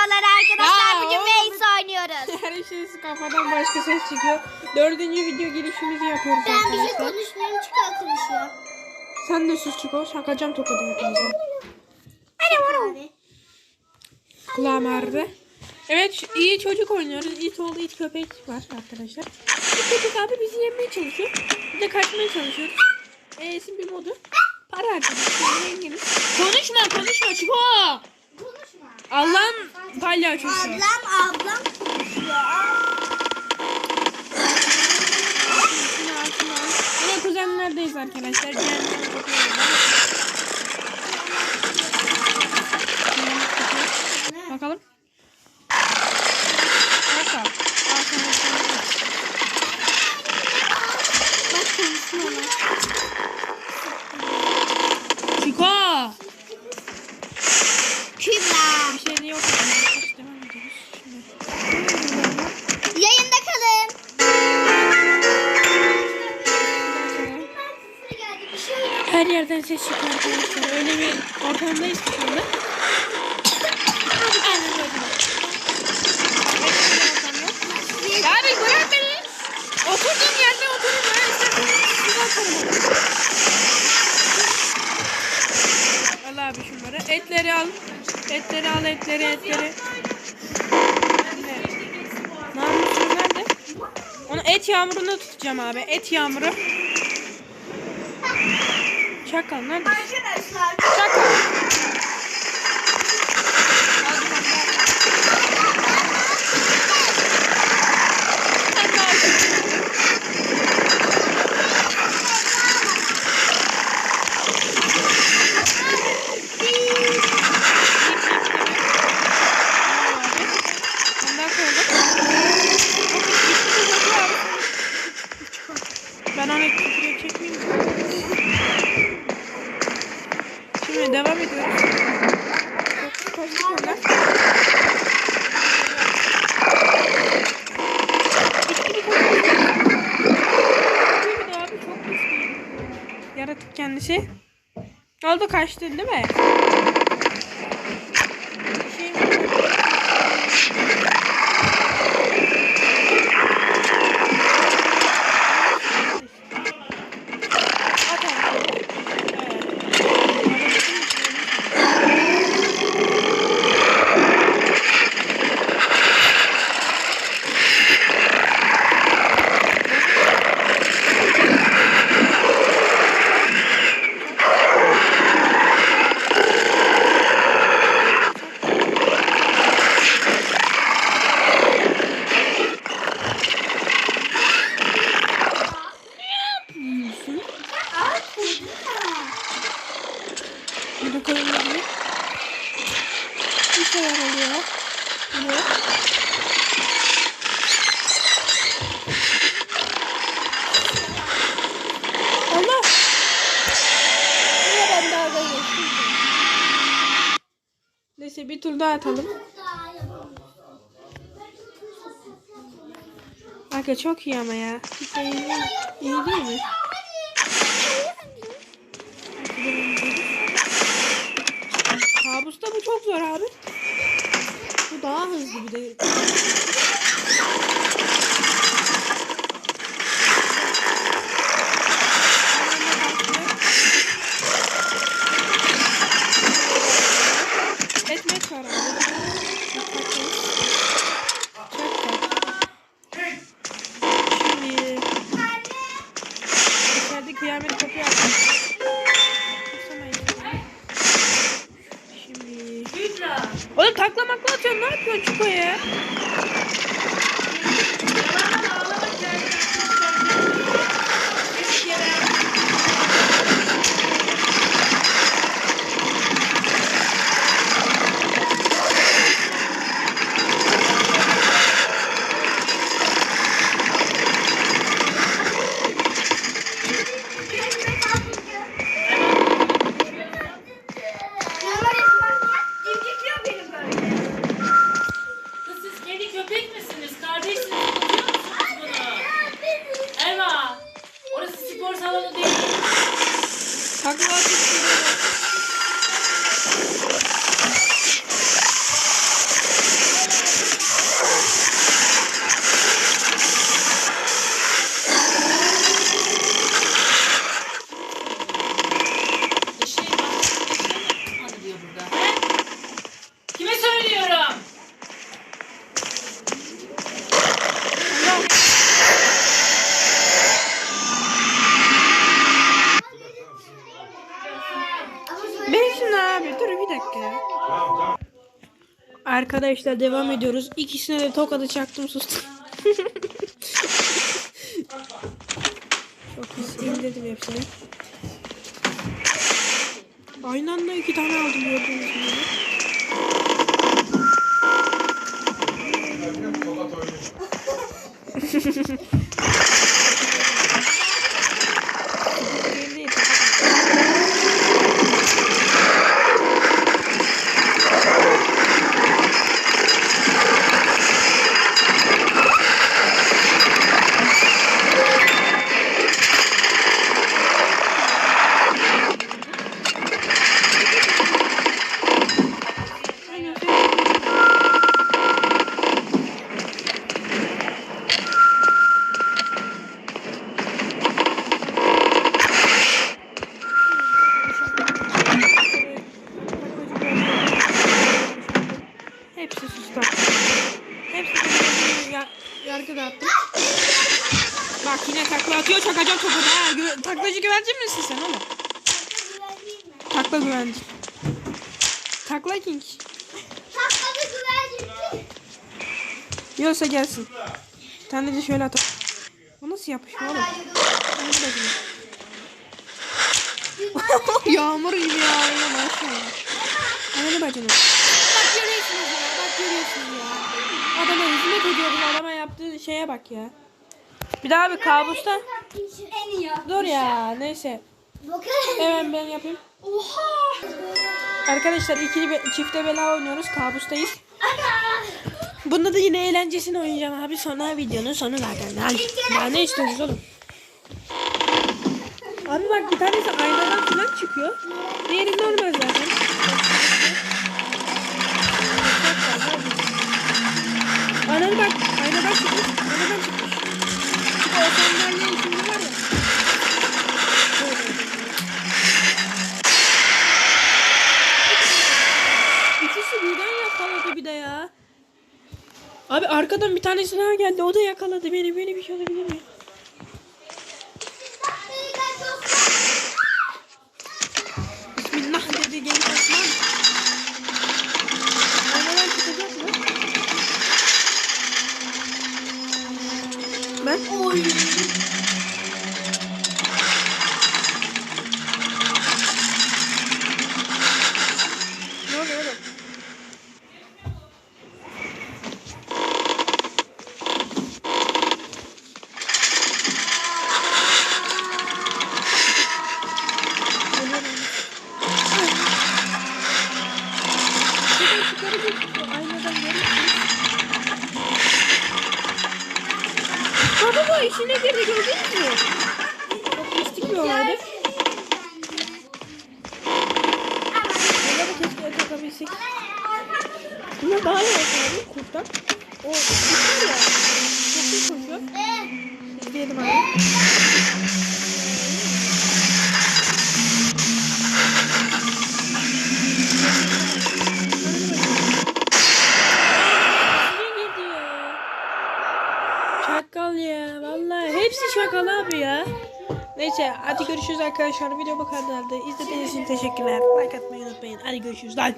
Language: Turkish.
Merhabalar arkadaşlar. Ya Bugün oğlum. Maze oynuyoruz. Her şey kafadan başka ses çıkıyor. Dördüncü video girişimizi yapıyoruz Ben bir şey arkadaşlar. konuşmuyorum çıkar konuşuyor. Sen de sus Çiko. Şakacağım tokadı hepinize. Hadi. Kulağım ağrıdı. Evet iyi çocuk oynuyoruz. İt oğlu it köpek var arkadaşlar. Bu köpek abi bizi yemeye çalışıyor. Bir de kaçmaya çalışıyoruz. E'sin bir modu. Para. Şimdi yengemiz. Konuşma konuşma Çiko. Konuşma. Allah'ın palyaçosu. Ablam ablam. Yine kuzenlerdeyiz arkadaşlar. Bakalım. Sana. Bak konuşuyorlar. Her yerden ses çıkıyor arkadaşlar. Öyle bir ortamdayız şu anda. Abi bırak beni. Oturduğum yerde oturun. İstedim. Al abi şunları. Etleri al. Etleri al etleri etleri. Namuslu nerede? Onu et yağmurunda tutacağım abi. Et yağmuru. Çakal nerede? Arkadaşlar. Çakal. Ben onu küfürü çekmeyeyim. mi? Şimdi devam ediyoruz. Çok kaçtık oradan. Bir de abi çok pis bir Kendisi. Oldu kaçtı değil mi? Koyun gibi. Bir şeyler oluyor. Oluyor. Allah! Niye ben? Neyse bir tur daha atalım. Aga çok iyi ama ya. Hiç iyi, değil- iyi değil mi? Kabusta bu çok zor abi. Bu daha hızlı bir de. 주 거. Takla atıyorsun. Arkadaşlar devam ediyoruz. İkisine de tokadı çaktım sustum. Çok indirdim hepsini. Aynı anda iki tane aldım gördüğünüz gibi. taklacı güvencin misin sen oğlum? Takla güvenci. Takla king. Takladı güvercin. Yiyorsa gelsin. Bir tane de şöyle atalım. Bu nasıl yapışma oğlum? Yağmur gibi yağıyor maşallah. Ananı bacını. Bak görüyorsunuz ya. Bak görüyorsunuz ya. Adama hizmet ediyoruz. Adama yaptığı şeye bak ya. Bir daha bir kabusta. En iyi yapmış. Dur ya neyse. Bakın. Hemen ben yapayım. Oha. Arkadaşlar ikili be- çifte bela oynuyoruz. Kabustayız. Ana. Bunda da yine eğlencesini oynayacağım abi. Sonra videonun sonu zaten. Hadi. Daha ne istiyorsunuz oğlum? Abi bak bir tanesi aynadan falan çıkıyor. Diğeri normal zaten. Ananı bak aynadan çıkmış. Aynadan çıkmış. De o sandalye Abi arkadan bir tanesi daha geldi. O da yakaladı beni. Böyle bir şey olabilir mi? Bismillah dedi genç? Ben? Oy. Ne oluyor oğlum? Şuradan çıkarıp aynadan görürsünüz. İşine girdi gördünüz mü? Çok pislik bir olaydı. Bunda da keşke et atabilsek. Bunda daha yavaş abi kurtlar. O kurt var ya. Çok iyi koşuyor. İzleyelim abi. Çakal abi ya. Neyse hadi görüşürüz arkadaşlar. Video bu kadardı. İzlediğiniz için teşekkürler. Like atmayı unutmayın. Hadi görüşürüz. Lan.